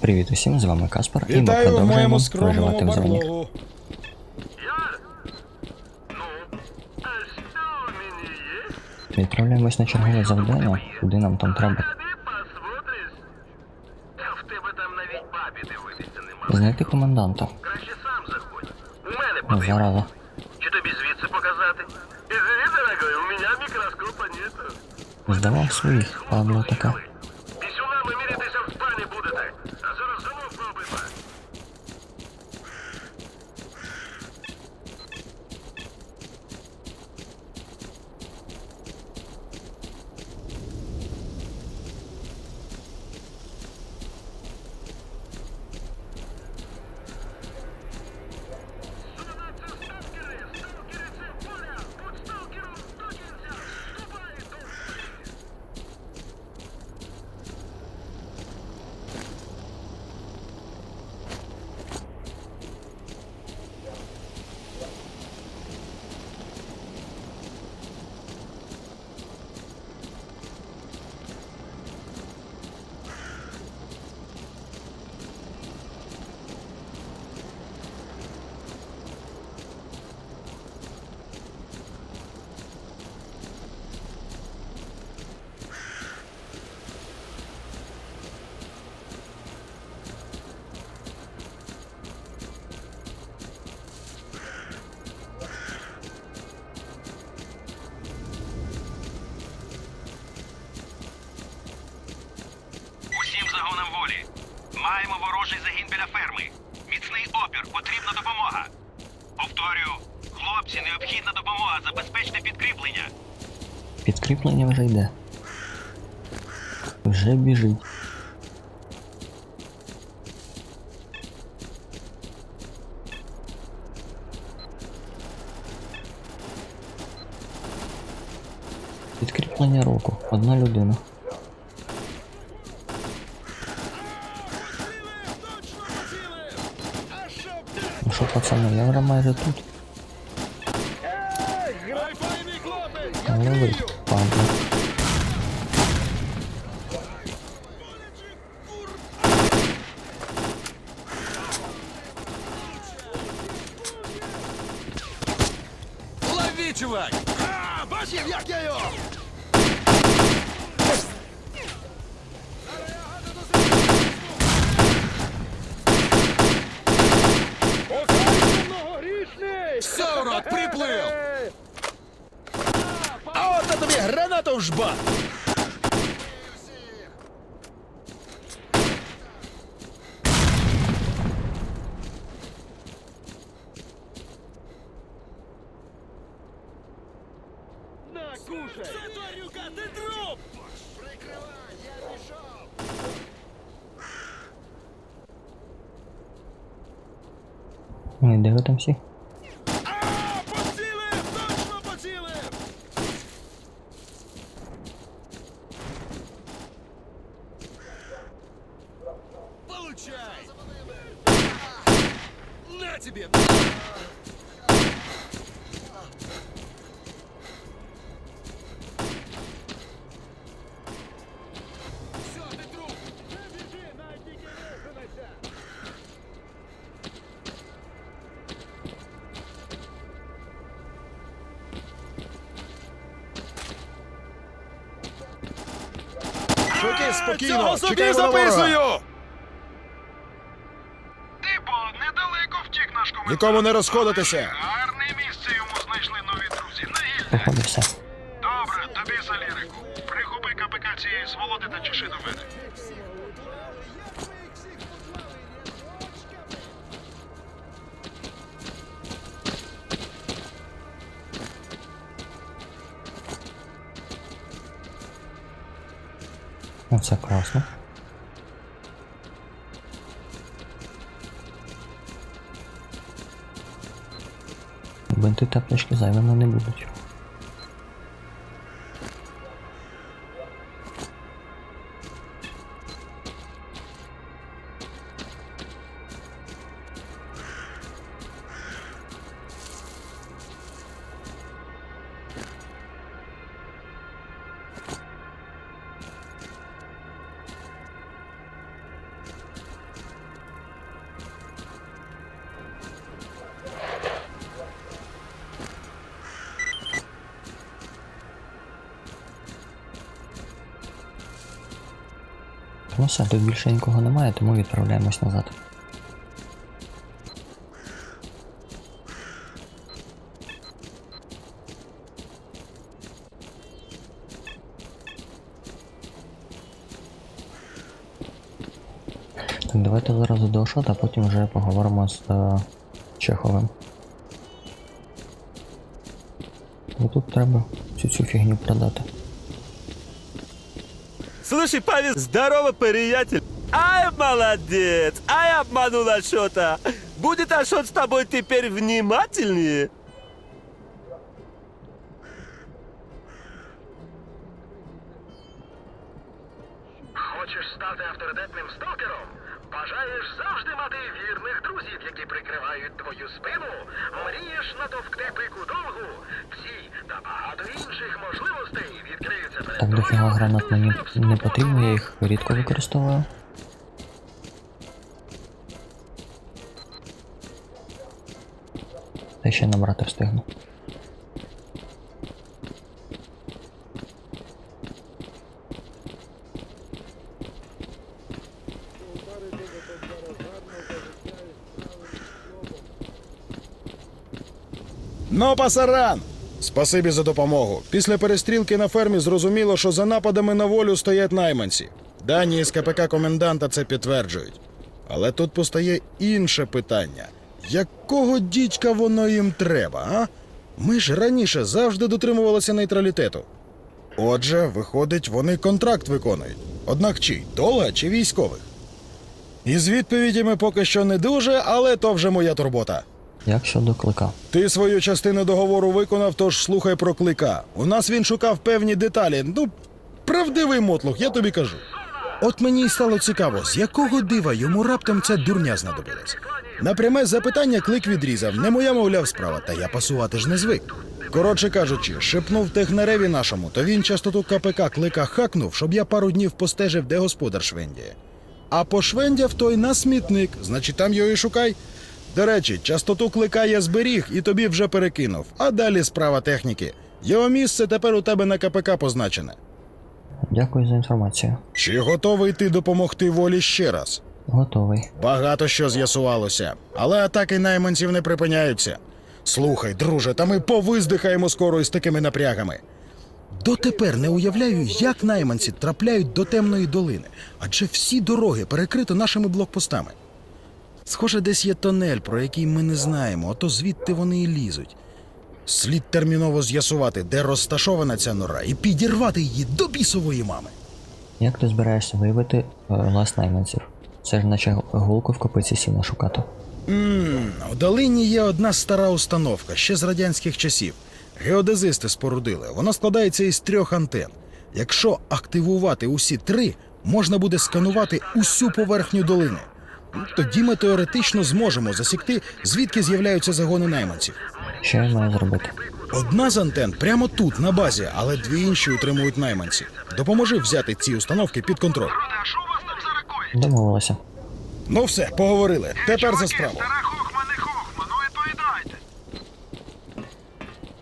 Привіт усім, з вами Каспар, і ми продовжуємо виживати в зоні. Відправляємось на чергове завдання, куди нам там треба. Знайти мене Ну, зараза. Чи тобі звідси показати? Извини, дорогой, у меня микроскопа нету. Здавав своїх, падло така. Підкріплення вже йде. Вже біжить. Підкріплення року. Одна людина. Ну що, пацани, я вже майже тут. Але ви, kaldı. Кушай! Це тварюка, ти труп! Прикривай, я пішов! Ну і де ви там всі? Чуваки, спокійно, Цього собі чекаємо на записую! Типо, недалеко втік наш командир. Нікому не розходитися. Бинти теплички не будуть. Все, тут більше нікого немає, тому відправляємось назад. Так, давайте зараз до Ошота, а потім вже поговоримо з е, Чеховим. Бо тут треба всю цю фігню продати. Слушай, Павел, здорово, приятель. Ай, молодец! Ай, обманул Ашота. Будет Ашот с тобой теперь внимательнее? Так, дофіга гранат мені не потрібно, я їх рідко використовую. Та ще набрати встигну. Ну, пасаран! Спасибі за допомогу. Після перестрілки на фермі зрозуміло, що за нападами на волю стоять найманці. Дані з КПК коменданта це підтверджують. Але тут постає інше питання: якого дідька воно їм треба, а? Ми ж раніше завжди дотримувалися нейтралітету. Отже, виходить, вони контракт виконують. Однак чий? Дола чи військових? Із відповідями поки що не дуже, але то вже моя турбота. Як щодо клика? Ти свою частину договору виконав, тож слухай про клика. У нас він шукав певні деталі. Ну, правдивий мотлух, я тобі кажу. От мені й стало цікаво, з якого дива йому раптом ця дурня знадобилась. На пряме запитання клик відрізав. Не моя, мовляв, справа, та я пасувати ж не звик. Коротше кажучи, шепнув технареві нашому, то він частоту КПК клика хакнув, щоб я пару днів постежив, де господар швендіє. А пошвендяв той на смітник, значить там його і шукай. До речі, частоту клика я зберіг і тобі вже перекинув. А далі справа техніки. Його місце тепер у тебе на КПК позначене. Дякую за інформацію. Чи готовий ти допомогти волі ще раз? Готовий. Багато що з'ясувалося, але атаки найманців не припиняються. Слухай, друже, та ми повиздихаємо скоро із такими напрягами. Дотепер не уявляю, як найманці трапляють до темної долини, адже всі дороги перекрито нашими блокпостами. Схоже, десь є тонель, про який ми не знаємо, ото звідти вони і лізуть. Слід терміново з'ясувати, де розташована ця нора, і підірвати її до бісової мами. Як ти збираєшся виявити е, лас найманців? Це ж наче гулку в копиці сіна шукати. Ммм, у долині є одна стара установка ще з радянських часів. Геодезисти спорудили. Вона складається із трьох антен. Якщо активувати усі три, можна буде сканувати усю поверхню долини. Тоді ми теоретично зможемо засікти, звідки з'являються загони найманців. Що я маю зробити? Одна з антен прямо тут, на базі, але дві інші утримують найманці. Допоможи взяти ці установки під контроль. Роде, а що у вас там за ракою? Домовилися. Ну все, поговорили. Тепер за справу. Стара хохма не хохма, ну відповідайте.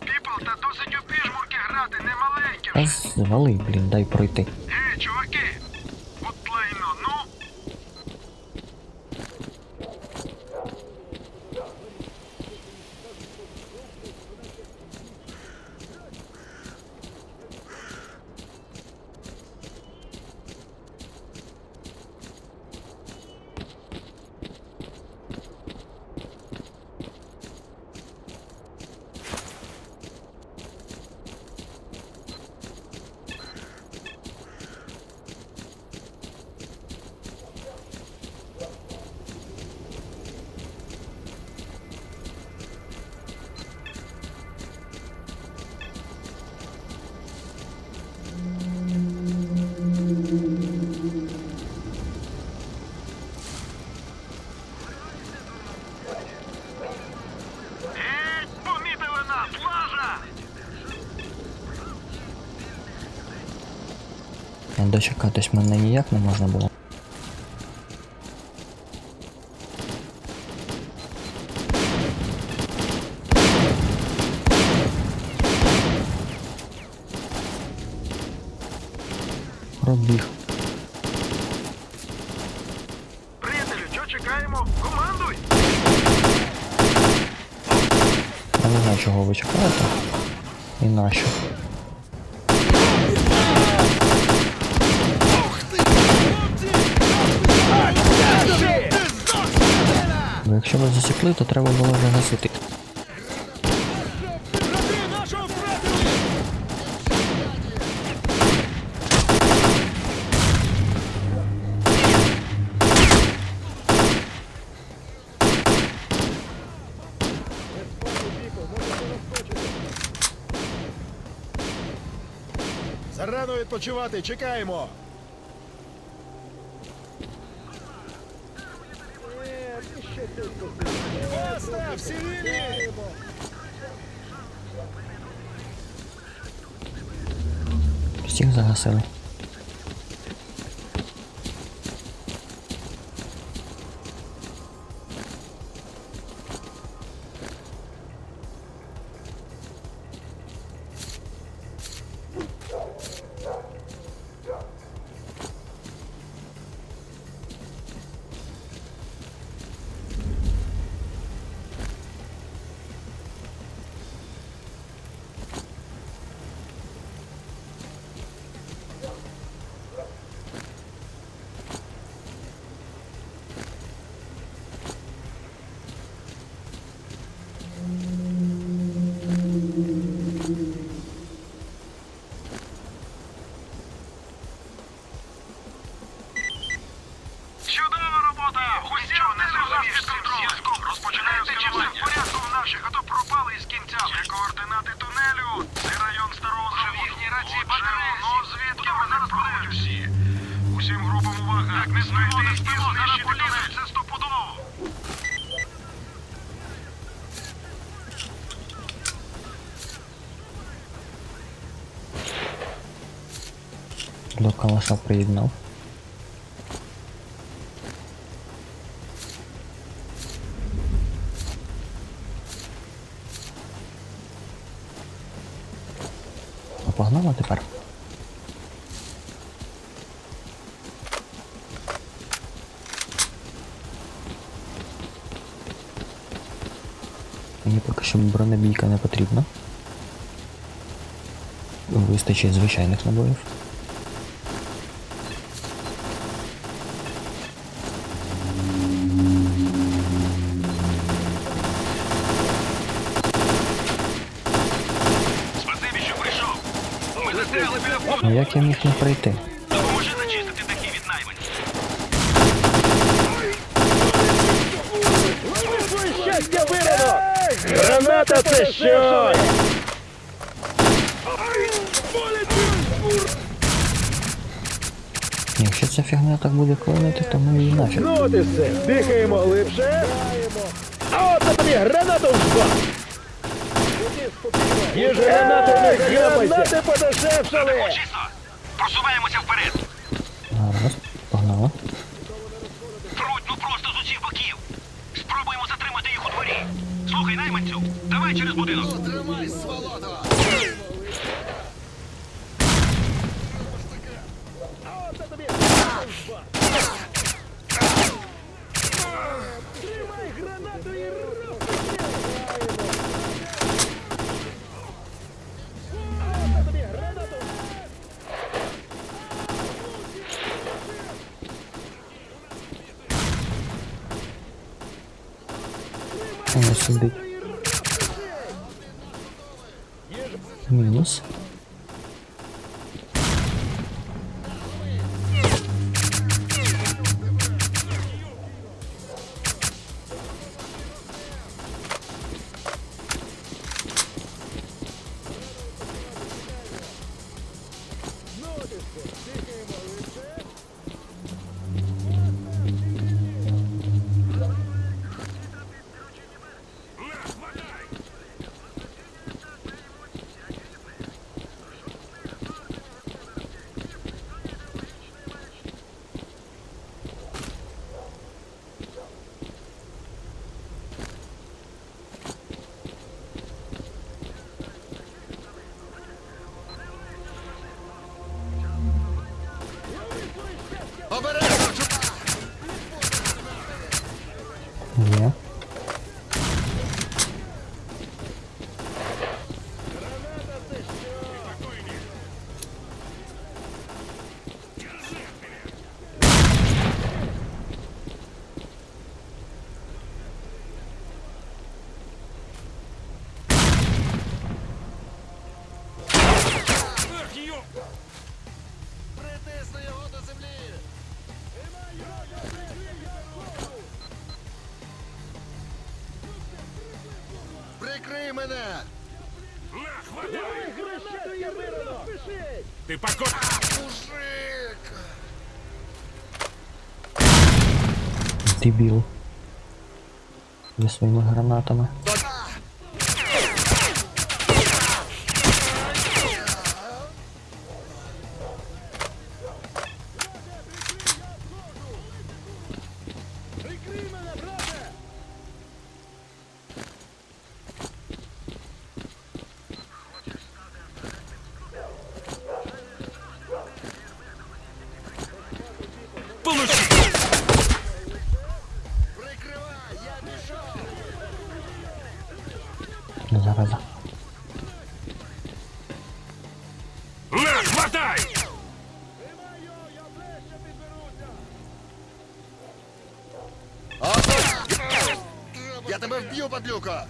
Піпл, та досить у піжмурки грати, не маленькі Та звали, блін, дай пройти. Дочекатись мене ніяк не можна було. Пробіг. Чекаємо, командуй! Я не знаю, чого ви чекаєте. І нащо. Бо якщо ви засікли, то треба було вже гасити. Зарано відпочивати, чекаємо. Постав, всі вільні! Всіх загасили. До калаша приєднав. Погнала тепер. Мені поки що бронебійка не потрібна. Вистачить звичайних набоїв. Ну як я міг не пройти? Допоможи зачистити дахи від найманців. Граната це що? Якщо ця фігня так буде клонити, то ми її нафіг. Ну і все. Дихаємо глибше. А от тобі гранату в жбан. Є ж гранату не. Гранати подешевшали. Чисто. Просуваємося вперед. Гаразд, погнала. Пруть ну просто з усіх боків. Спробуємо затримати їх у дворі. Слухай, найманцю, давай через будинок. Тримай Вона сидить. Мінус. Ти пако... Мужик! Дебіл. Зі своїми гранатами. Вб'ю, падлюка!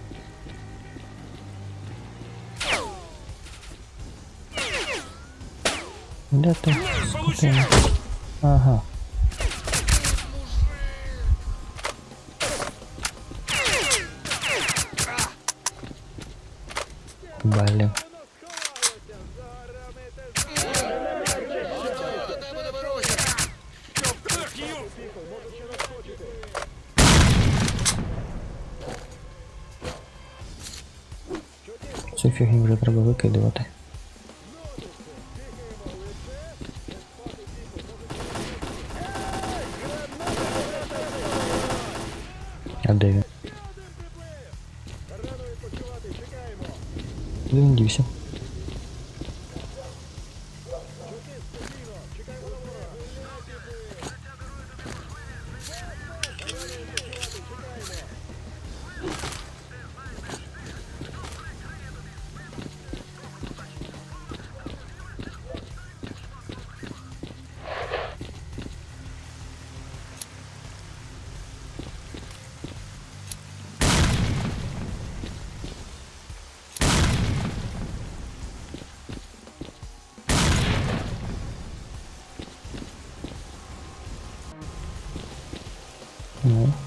Де ти? Скотина? Ага. Блін. Фігню вже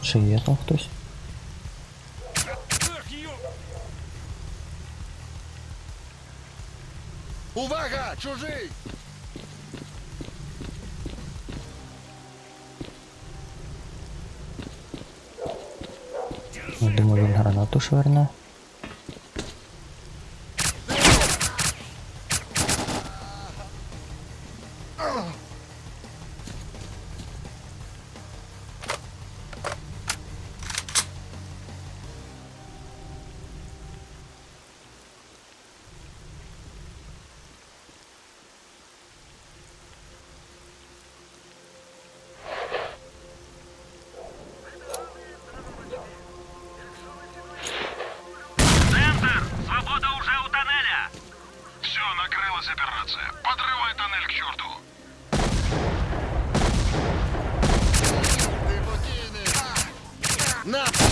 чи є там хтось? Увага! Чужий! Я думаю, він гранату шверне. На!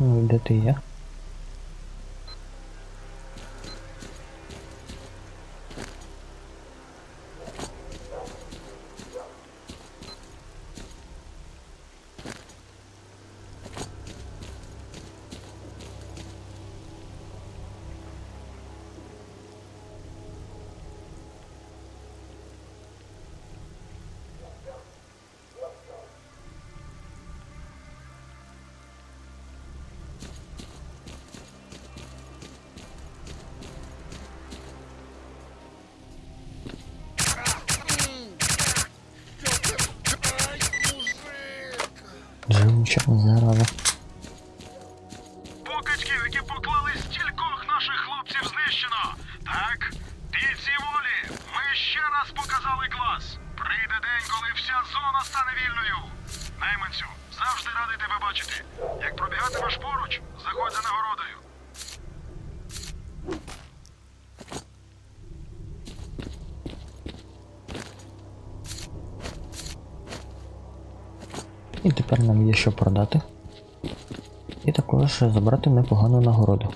Де ти? Чорна зараза. Покидьків, які поклали стількох наших хлопців, знищено. Так, бійці волі, ми ще раз показали клас. Прийде день, коли вся зона стане вільною. Найманцю, завжди радий тебе бачити. Як пробігатимеш поруч, заходь за нагородою. І тепер нам є що продати. І також забрати непогану нагороду.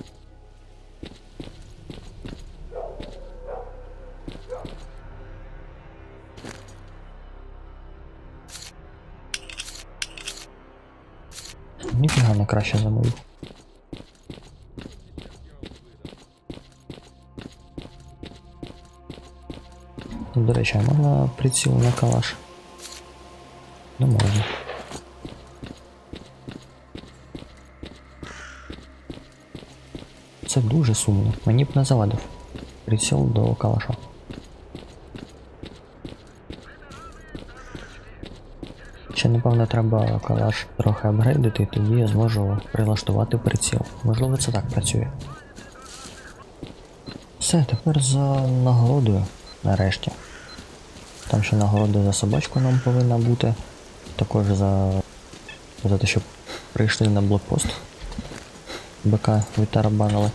Ніфіга не краще за мою. До речі, а можна приціл на калаш? Не можна. Це дуже сумно. Мені б не завадив. Приціл до калаша. Ще напевно треба калаш трохи апгрейдити, тоді я зможу прилаштувати приціл. Можливо, це так працює. Все, тепер за нагородою, нарешті. Там ще нагорода за собачку нам повинна бути. Також за, за те, щоб прийшли на блокпост. БК відтарабанили.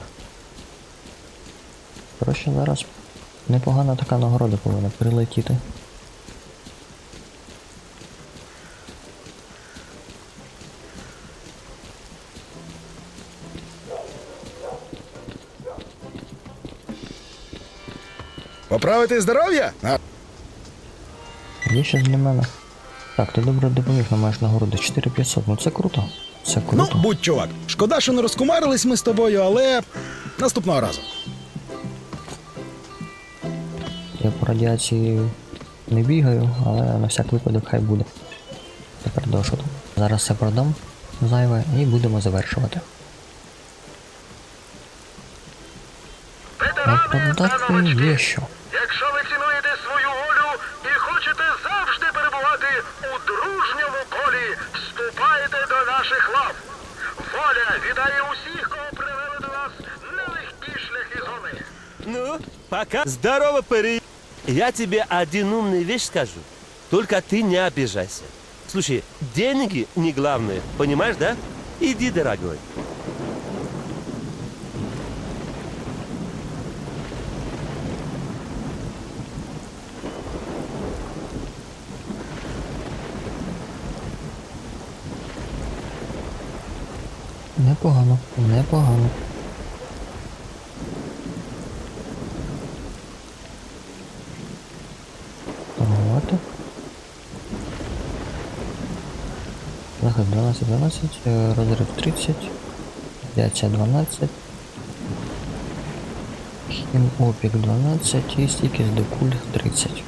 Коротше, зараз непогана така нагорода повинна прилетіти. Поправити здоров'я? Є ще для мене. Так, ти добре допоміг, на маєш нагороду 4500. Ну це круто. Це ну, будь чувак. Шкода, що не розкумарились ми з тобою, але наступного разу. Я по радіації не бігаю, але на всяк випадок хай буде. Тепер дошуту. Зараз все продам зайве і будемо завершувати. Продати є що. якщо ви цінуєте свою волю і хочете завжди перебувати у дружньому колі, вступайте до наших лав. Воля вітає усіх, кого привели до нас нелегкі шляхи зони. Ну, пока. Здорово, парень. Я тебе один умный вещь скажу. Только ты не обижайся. Слушай, деньги не главное, понимаешь, да? Иди, дорогой. Непогано, непогано. Захист 12, 12, е, розрив 30, радіація 12, хім опік 12 і стійкість до куль 30.